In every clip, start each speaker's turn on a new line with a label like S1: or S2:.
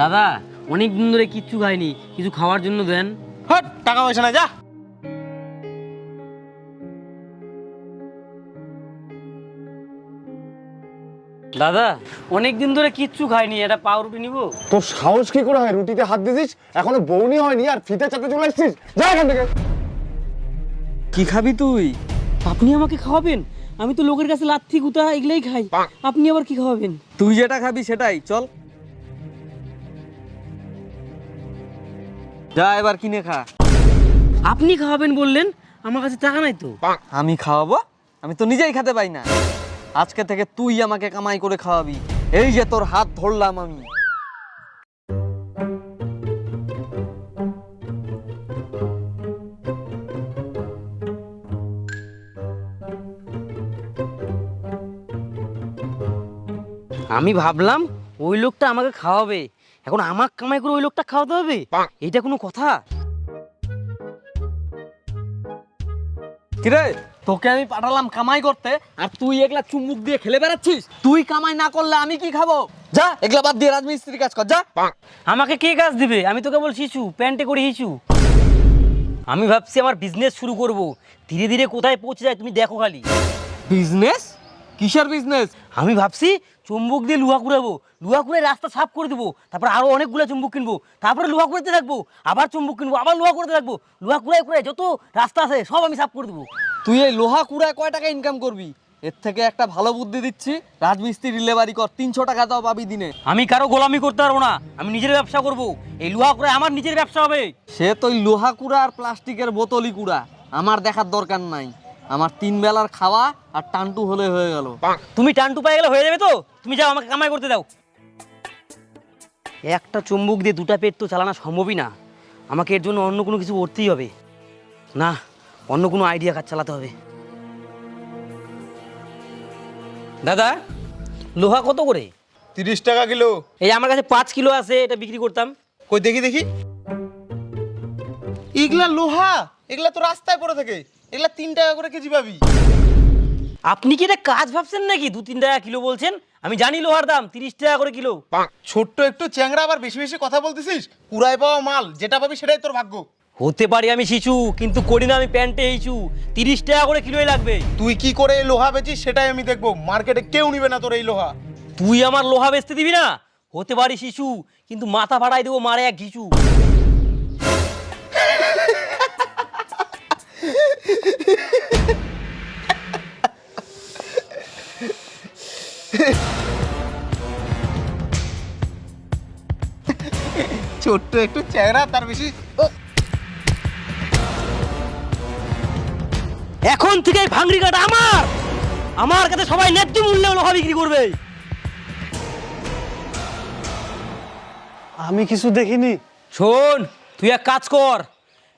S1: দাদা অনেক দিন ধরে কিচ্ছু খাইনি কিছু খাওয়ার জন্য দেন।
S2: হট টাকা পয়সা না যা।
S1: দাদা অনেক দিন ধরে কিচ্ছু খাইনি এটা পাউরুটি নিবো?
S3: তোর সাহস কি করে হয়? রুটিতে হাত দিছিস এখনও বৌনি হয়নি আর ফিতে চাতে চলে এসছিস? যা এখান থেকে।
S1: কি খাবি তুই? আপনি আমাকে খাওয়াবেন? আমি তো লোকের কাছে লাথি গুতা এগুলাই খাই। আপনি আবার কি খাওয়াবেন?
S4: তুই যেটা খাবি সেটাই চল। যা এবার কিনে খা।
S1: আপনি খাওয়াবেন বললেন আমার কাছে টাকা নাই তো।
S4: আমি খাওয়াবো? আমি তো নিজেই খেতে পাই না। আজকে থেকে তুই আমাকে কামাই করে খাওয়াবি। এই যে তোর হাত ধরলাম আমি।
S1: আমি ভাবলাম ওই লোকটা আমাকে খাওয়াবে। এখন আমার কামাই করে ওই লোকটা খাওয়াতে হবে? এটা কোনো কথা?
S4: কিরে তোকে আমি পাঠালাম কামাই করতে আর তুই একলা চুমুক দিয়ে খেলে বেড়াচ্ছিস? তুই কামাই না করলে আমি কি খাব? যা একলা বাদ দিয়ে রাজমিস্ত্রির কাজ কর যা।
S1: আমাকে কে কাজ দিবে? আমি তো কেবল শিশু প্যান্টে করে হিচু আমি ভাবছি আমার বিজনেস শুরু করব। ধীরে ধীরে কোথায় পৌঁছে যায় তুমি দেখো খালি।
S4: বিজনেস কিসের বিজনেস
S1: আমি ভাবছি চুম্বক দিয়ে লুহা কুড়াবো। লুহা কুড়ে রাস্তা সাফ করে দেবো। তারপর আরও অনেকগুলো চুম্বক কিনবো। তারপরে লুহা কুড়াতে থাকব। আবার চুম্বক কিনবো আবার লোহা করতে থাকব। লুহা কুড়াই কুড়াই যত রাস্তা আছে সব আমি সাফ করে দেবো।
S4: তুই এই লোহা কুড়ায় কয় টাকা ইনকাম করবি? এর থেকে একটা ভালো বুদ্ধি দিচ্ছি। রাজমিস্ত্রি লেবারি কর তিনশো টাকা দাও পাবি দিনে।
S1: আমি কারও গোলামি করতে পারব না। আমি নিজের ব্যবসা করব। এই লোহা কুড়াই আমার নিজের ব্যবসা হবে।
S4: সে তো ওই লোহা কুড়া আর প্লাস্টিকের বোতলই কুড়া। আমার দেখার দরকার নাই। আমার তিন বেলার খাওয়া আর টান্টু হলে হয়ে গেল।
S1: তুমি টানটু পায়ে গেলে হয়ে যাবে তো? তুমি যাও আমাকে কামাই করতে দাও। একটা চুম্বুক দিয়ে দুটা পেট তো চালানো সম্ভবই না। আমাকে এর জন্য অন্য কোনো কিছু করতেই হবে। না অন্য কোনো আইডিয়া কাজ চালাতে হবে। দাদা লোহা কত করে?
S2: তিরিশ টাকা কিলো।
S1: এই আমার কাছে পাঁচ কিলো আছে এটা বিক্রি করতাম।
S2: কই দেখি দেখি। এগুলা লোহা? এগুলা তো রাস্তায় পড়ে থাকে। এগুলা তিন টাকা করে কেজি পাবি।
S1: আপনি কি এটা কাজ ভাবছেন নাকি? দু তিন টাকা কিলো বলছেন? আমি জানি লোহার দাম তিরিশ টাকা করে কিলো।
S2: ছোট্ট একটু চ্যাংরা আবার বেশি বেশি কথা বলতেছিস? কুড়ায় পাওয়া মাল যেটা পাবি সেটাই তোর ভাগ্য।
S1: হতে পারি আমি শিশু কিন্তু করি না আমি প্যান্টে এইছু তিরিশ টাকা করে কিলোই লাগবে।
S2: তুই কি করে এই লোহা বেচিস সেটাই আমি দেখব। মার্কেটে কেউ নিবে না তোর এই লোহা।
S1: তুই আমার লোহা বেচতে দিবি না? হতে পারি শিশু কিন্তু মাথা ফাড়াই দেবো মারে এক ঘিচু।
S2: ছোট্ট একটু চেহারা তার বেশি
S1: এখন থেকে এই ভাঙড়ি কাটা আমার। আমার কাছে সবাই ন্যায্য মূল্যে লোহা বিক্রি করবে।
S3: আমি কিছু দেখিনি।
S1: শোন তুই এক কাজ কর।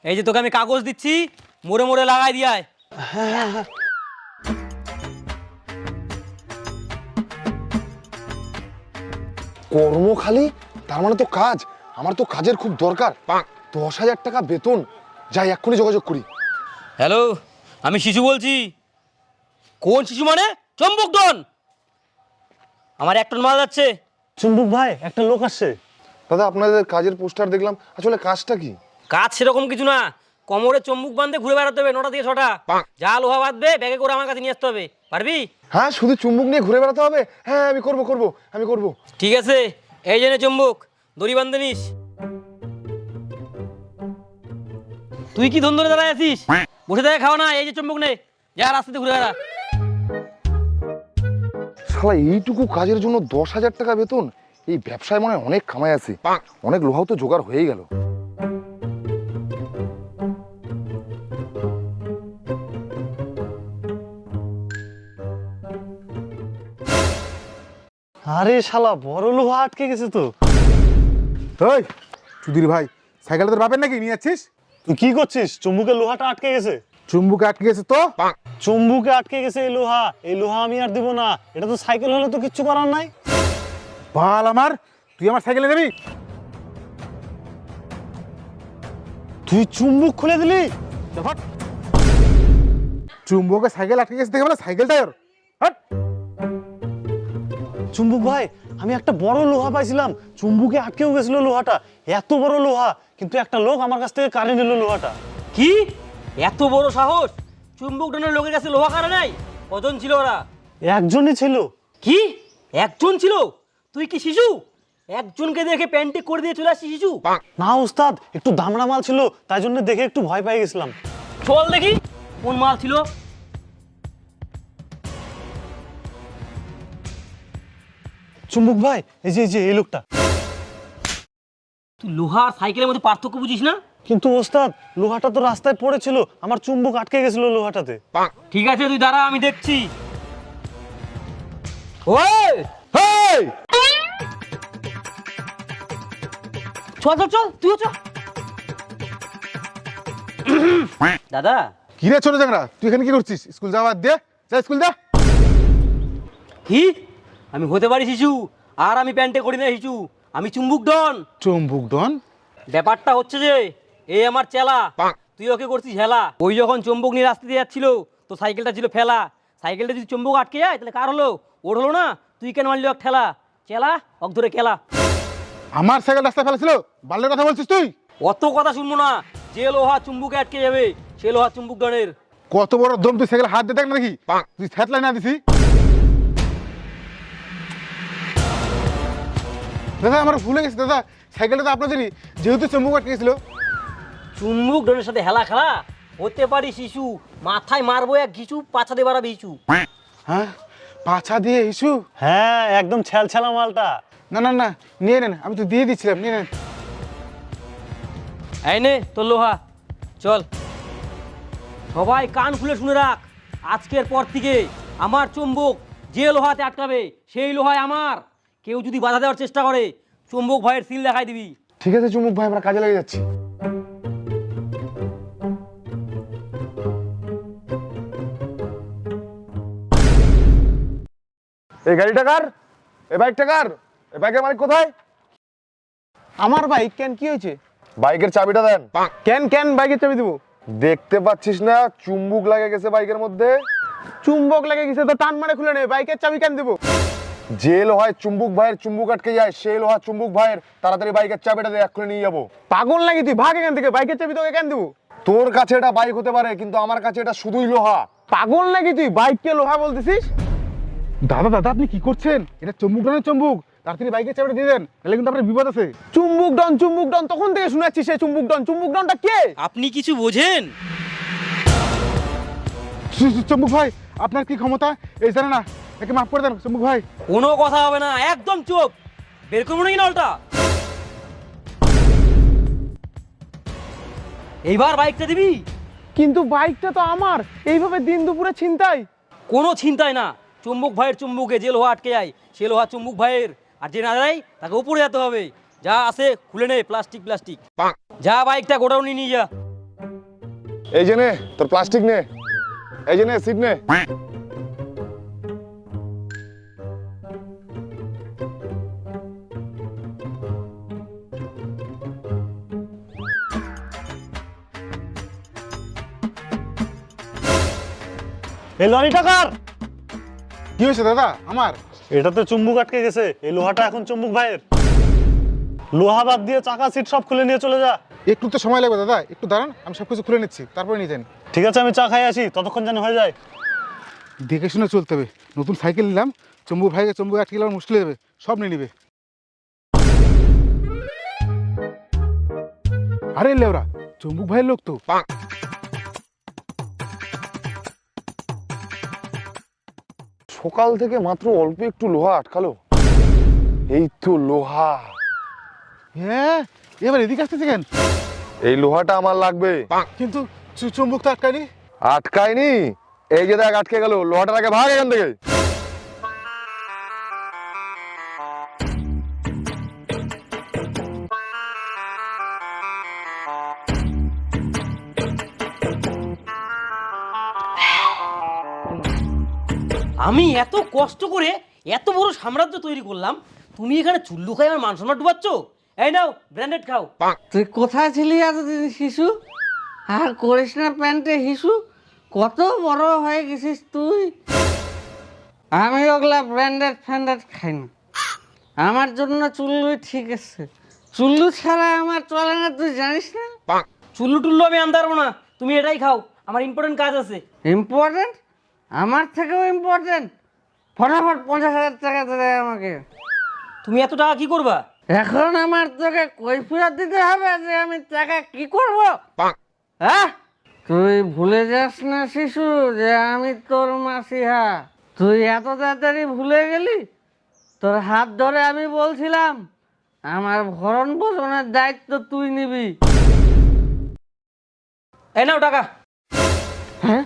S1: এই যে তোকে আমি কাগজ দিচ্ছি মোড়ে মোড়ে লাগাই দিয়ায়
S3: কর্ম খালি? তার মানে তো কাজ। আমার তো কাজের খুব দরকার। দশ হাজার টাকা বেতন। যাই এক্ষুনি যোগাযোগ করি।
S1: হ্যালো আমি শিশু বলছি। কোন শিশু মানে? চম্বক ডন আমার এক টন মাল যাচ্ছে।
S5: চুম্বুক ভাই একটা লোক আসছে।
S3: দাদা আপনাদের কাজের পোস্টার দেখলাম। আসলে কাজটা কি?
S1: কাজ সেরকম কিছু না। কোমরে চম্বুক বাঁধে ঘুরে বেড়াতে হবে নটা থেকে ছটা। যা লোহা বাঁধবে ব্যাগে করে আমার কাছে নিয়ে আসতে হবে। পারবি?
S3: হ্যাঁ শুধু চুম্বক নিয়ে ঘুরে বেড়াতে হবে? হ্যাঁ আমি করব করব আমি করব।
S1: ঠিক আছে এই জন্য চম্বুক দড়ি বাঁধতে নিস। তুই কি ধন ধরে দাঁড়ায় আছিস? বসে দাঁড়ায় খাওয়া না এই যে চম্বুক নে। যা রাস্তাতে ঘুরে বেড়া।
S3: শালা এইটুকু কাজের জন্য দশ হাজার টাকা বেতন? এই ব্যবসায় মনে হয় অনেক কামাই আছে। অনেক লোহাও তো জোগাড় হয়েই গেল।
S5: আরে শালা বড় লোহা আটকে গেছে তো।
S6: ওই সুধীর ভাই সাইকেলটা তোর বাপের নাকি নিয়ে যাচ্ছিস?
S5: তুই কি করছিস? চুম্বুকের লোহাটা আটকে গেছে।
S6: চুম্বুকে আটকে গেছে তো?
S5: চুম্বুকে আটকে গেছে এই লোহা। এই লোহা আমি আর দিব না। এটা তো সাইকেল হলে তো কিচ্ছু করার নাই।
S6: বাল আমার তুই আমার সাইকেলে নেবি
S5: তুই চুম্বুক খুলে দিলি?
S6: চুম্বকে সাইকেল আটকে গেছে দেখে বলে সাইকেলটা হাট।
S5: চুম্বুক ভাই আমি একটা বড় লোহা পাইছিলাম চুম্বুকে আটকেও গেছিল লোহাটা। এত বড় লোহা কিন্তু একটা লোক আমার কাছ থেকে কারে নিল লোহাটা।
S1: কি? এত বড় সাহস? চুম্বুক ডানের লোকের কাছে লোহা কারে নাই? কজন ছিল ওরা?
S5: একজনই ছিল।
S1: কি? একজন ছিল? তুই কি শিশু? একজনকে দেখে প্যান্টে করে দিয়ে চলে আসছি শিশু?
S5: না ওস্তাদ একটু দামড়া মাল ছিল তাই জন্য দেখে একটু ভয় পেয়ে গেছিলাম।
S1: চল দেখি কোন মাল ছিল?
S5: চুম্বুক ভাই এই যে এই যে এই লোকটা।
S1: তুই লোহা আর সাইকেলের মধ্যে পার্থক্য বুঝিস না?
S5: কিন্তু ওস্তাদ লোহাটা তো রাস্তায় পড়েছিল আমার চুম্বুক আটকে গেছিল লোহাটাতে।
S1: ঠিক আছে তুই দাঁড়া আমি দেখছি। ওই
S3: হেই!
S1: চল চল চল তুইও চল। দাদা।
S6: কি রে ছোট চ্যাংরা তুই এখানে কি করছিস? স্কুল যাওয়ার দে। যা স্কুল যা।
S1: কি? আমি হতে পারি শিশু। আর আমি প্যান্টে করি না শিশু। আমি চুম্বুক ডন।
S6: চম্বুক ডন?
S1: ব্যাপারটা হচ্ছে যে এই আমার চেলা। তুই ওকে করছিস হেলা। ওই যখন চম্বক নিয়ে রাস্তা দিয়ে যাচ্ছিল তো সাইকেলটা ছিল ফেলা। সাইকেলটা যদি চম্বক আটকে যায় তাহলে কার হলো? ওর হলো না। তুই কেন মারলি এক ঠেলা? চেলা অক ধরে খেলা
S6: আমার সাইকেল রাস্তায় ফেলেছিল বাল্যের কথা বলছিস তুই?
S1: অত কথা শুনব না। যে লোহা চুম্বুকে আটকে যাবে সে লোহা চুম্বুক ডনের।
S6: কত বড় দম তুই সাইকেল হাত দিয়ে দেখ না দেখি? তুই থ্যাতলাই না দিছি? দাদা আমার ভুলে গেছে দাদা। সাইকেলটা তো আপনাদেরই যেহেতু চুম্বুক আটকে গেছিল।
S1: চুম্বুক ডনের সাথে হেলা খেলা? হতে পারি শিশু মাথায় মারবো এক ঘিচু দিয়ে বাড়াবে ইচু
S6: হ্যাঁ? পাছা দিয়ে ইস্যু
S5: হ্যাঁ একদম ছ্যাল ছ্যালা মালটা।
S6: না না না নিয়ে নেন আমি তো দিয়ে দিচ্ছিলাম নিয়ে নেন।
S1: এই নে তোর লোহা চল। সবাই কান খুলে শুনে রাখ আজকের পর থেকে আমার চুম্বক যে লোহাতে আটকাবে সেই লোহায় আমার। কেউ যদি বাধা দেওয়ার চেষ্টা করে চুম্বক ভয়ের সিল দেখাই দিবি।
S3: ঠিক আছে চুমুক ভাই আমরা কাজে লেগে যাচ্ছি। এই গাড়িটা কার? এই বাইকটা কার? এই বাইকের মালিক কোথায়?
S2: আমার বাইক কেন কি হয়েছে?
S3: বাইকের চাবিটা দেন।
S2: কেন কেন বাইকের চাবি দেবো?
S3: দেখতে পাচ্ছিস না চুম্বুক লাগে গেছে বাইকের মধ্যে।
S2: চুম্বক লেগে গেছে তো টান মারে খুলে নে বাইকের চাবি কেন দেবো?
S3: যে লোহায় চুম্বুক ভাইয়ের চুম্বুক আটকে যায় সেই লোহা চুম্বুক ভাইয়ের তাড়াতাড়ি বাইকের চাবিটা দিয়ে এক্ষুনি নিয়ে যাব।
S2: পাগল নাকি তুই? ভাগ এখান থেকে বাইকের চাবি তোকে কেন দেবো?
S3: তোর কাছে এটা বাইক হতে পারে কিন্তু আমার কাছে এটা শুধুই লোহা।
S2: পাগল নাকি তুই? বাইককে লোহা বলতেছিস?
S6: দাদা দাদা আপনি কি করছেন? এটা চুম্বুক ডনের চুম্বুক? তাড়াতাড়ি বাইকের চাবিটা দিয়ে দেন তাহলে কিন্তু আপনার বিপদ আছে।
S2: চুম্বুক ডন চুম্বুক ডন তখন থেকে শুনাচ্ছি সে চুম্বুক ডন। চুম্বুক ডনটা কে?
S1: আপনি কিছু বোঝেন?
S6: চম্বুক ভাই আপনার কি ক্ষমতা? এই জানে না একে মাফ করে দেন চম্বুক ভাই।
S1: কোনো কথা হবে না একদম চুপ। বের করব নাকি নলটা? এইবার বাইকটা দিবি?
S2: কিন্তু বাইকটা তো আমার এইভাবে দিন দুপুরে ছিনতাই।
S1: কোনো চিন্তাই না। চুম্বক ভাইয়ের চুম্বুকে যে লোহা আটকে যায় সে লোহা চুম্বক ভাইয়ের। আর যে না যায় তাকে উপরে যেতে হবে। যা আছে খুলে নে প্লাস্টিক প্লাস্টিক। যা বাইকটা গোডাউনে নিয়ে যা।
S3: এই যে নে তোর প্লাস্টিক নে। এই যে নে সিট নে।
S5: এই লরিটা কার?
S6: কি হয়েছে দাদা? আমার?
S5: এটাতে চুম্বুক আটকে গেছে। এই লোহাটা এখন চুম্বুক ভাইয়ের। লোহা বাদ দিয়ে চাকা সিট সব খুলে নিয়ে চলে যা।
S6: একটু তো সময় লাগবে দাদা। একটু দাঁড়ান আমি সব কিছু খুলে নিচ্ছি। তারপরে নিয়ে যান।
S5: ঠিক আছে আমি চা খাই আসি। ততক্ষণ যেন হয়ে যায়।
S6: দেখে শুনে চলতে হবে। নতুন সাইকেল নিলাম। চম্বু ভাইকে চম্বু আটকে গেলে আমার মুশকিল যাবে। সব নিয়ে নিবে। আরে লেওরা চম্বুক ভাইয়ের লোক তো।
S3: সকাল থেকে মাত্র অল্প একটু লোহা আটকালো। এই তো লোহা।
S6: হ্যাঁ? এবার এদিকে আসতে কেন?
S3: এই লোহাটা আমার লাগবে।
S6: কিন্তু চুম্বক তো আটকায়নি।
S3: আটকায়নি। এই যে দেখ আটকে গেল। লোহাটার আগে ভাগ এখান থেকে।
S1: আমি এত কষ্ট করে এত বড় সাম্রাজ্য তৈরি করলাম তুমি এখানে চুল্লু খাই আমার মান সম্মান ডুবাচ্ছ? এই নাও ব্র্যান্ডেড খাও।
S7: তুই কোথায় ছিলি এতদিন শিশু? আর করিস না প্যান্টে শিশু? কত বড় হয়ে গেছিস তুই? আমি ওগুলা ব্র্যান্ডেড ফ্যান্ডেড খাই না। আমার জন্য চুল্লুই ঠিক আছে। চুল্লু ছাড়া আমার চলে না তুই জানিস না?
S1: চুল্লু টুল্লু আমি আনতে পারব না। তুমি এটাই খাও আমার ইম্পর্টেন্ট কাজ আছে।
S7: ইম্পর্টেন্ট আমার থেকেও ইম্পর্টেন্ট ফটাফট পঞ্চাশ হাজার টাকা দেবে আমাকে।
S1: তুমি এত টাকা কি করবা?
S7: এখন আমার তোকে কৈফিয়ত দিতে হবে যে আমি টাকা কি করব? হ্যাঁ তুই ভুলে যাস না শিশু যে আমি তোর মাসিহা তুই এত তাড়াতাড়ি ভুলে গেলি? তোর হাত ধরে আমি বলছিলাম আমার ভরণ পোষণের দায়িত্ব তুই নিবি।
S1: এই নাও টাকা।
S7: হ্যাঁ?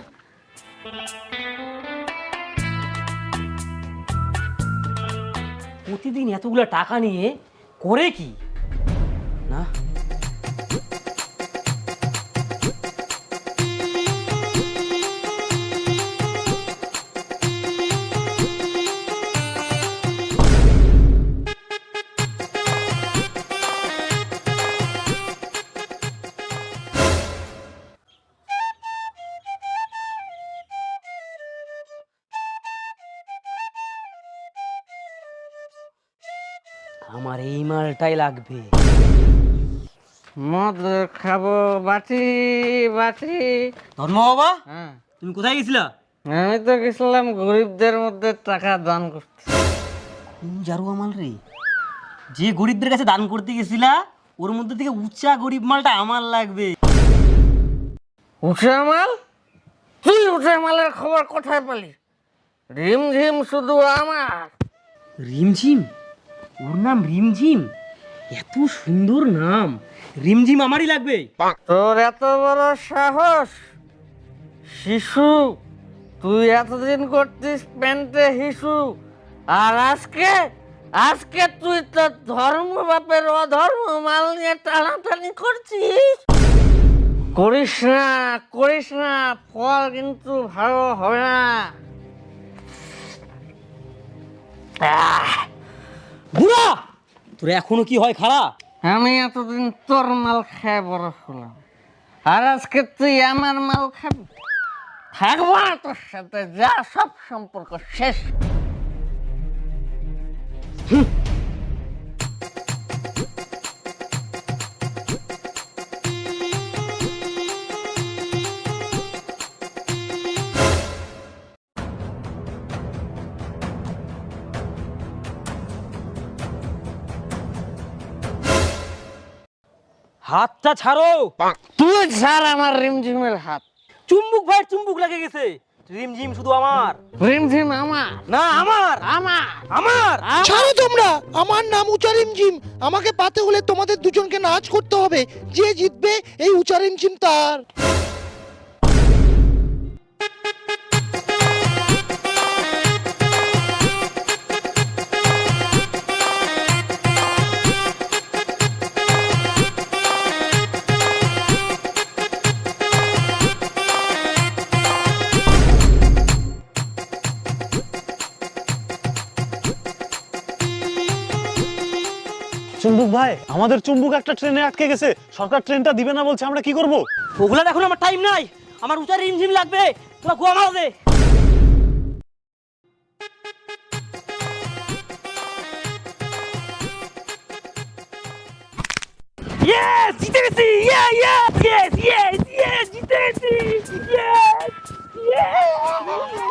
S1: প্রতিদিন এতগুলো টাকা নিয়ে করে কি? না? আমার এই মালটাই লাগবে।
S7: মদ খাব বাটি বাটি।
S1: ধর্ম বাবা
S7: হ্যাঁ।
S1: তুমি কোথায় গেছিলা?
S7: আমি তো গেছিলাম গরিবদের মধ্যে টাকা দান করতে।
S1: কোন জারু আমাল রে? যে গরিবদের কাছে দান করতে গেছিলা ওর মধ্যে থেকে উচ্চা গরিব মালটা আমার লাগবে।
S7: উঠে মাল? তুই উঠে মালের খবর কোথায় পেলি? রিমঝিম শুধু আমার।
S1: রিমঝিম? ওর নাম রিমঝিম। এত সুন্দর নাম। রিমঝিম আমারই লাগবে।
S7: তোর এত বড় সাহস? শিশু, তুই এতদিন করতিস প্যান্টে হিসু, আর আজকে আজকে তুই তোর ধর্ম বাপের অধর্ম মাল নিয়ে টানাটানি করছিস? করিস না করিস না, ফল কিন্তু ভালো হবে না।
S1: বুড়া তোর এখনও কি হয় খাড়া
S7: আমি এতদিন তোর মাল খেয়ে বড় হলাম। আর আজকে তুই আমার মাল খাবি? থাকব না তোর সাথে যা সব সম্পর্ক শেষ।
S1: হাতটা ছাড়ো।
S7: তুই ছাড় আমার রিমঝিমের হাত।
S1: চুম্বুক ভাই চুম্বুক লাগে গেছে। রিমঝিম শুধু আমার।
S7: রিমঝিম আমার।
S1: না আমার।
S7: আমার।
S1: আমার।
S8: ছাড়ো তোমরা। আমার নাম উচা জিম আমাকে পাতে হলে তোমাদের দুজনকে নাচ করতে হবে। যে জিতবে এই উচা জিম তার।
S5: চুম্বুক ভাই আমাদের চুম্বুক একটা ট্রেনে আটকে গেছে সরকার ট্রেনটা দিবে না বলছে আমরা কি করব
S1: ওগুলা দেখুন আমার টাইম নাই আমার উঁচা রিমঝিম লাগবে তোরা গোয়া মারা দে Yes! জিতে গেছি! Yes, yes, yes! জিতে গেছি! Yes! Yes!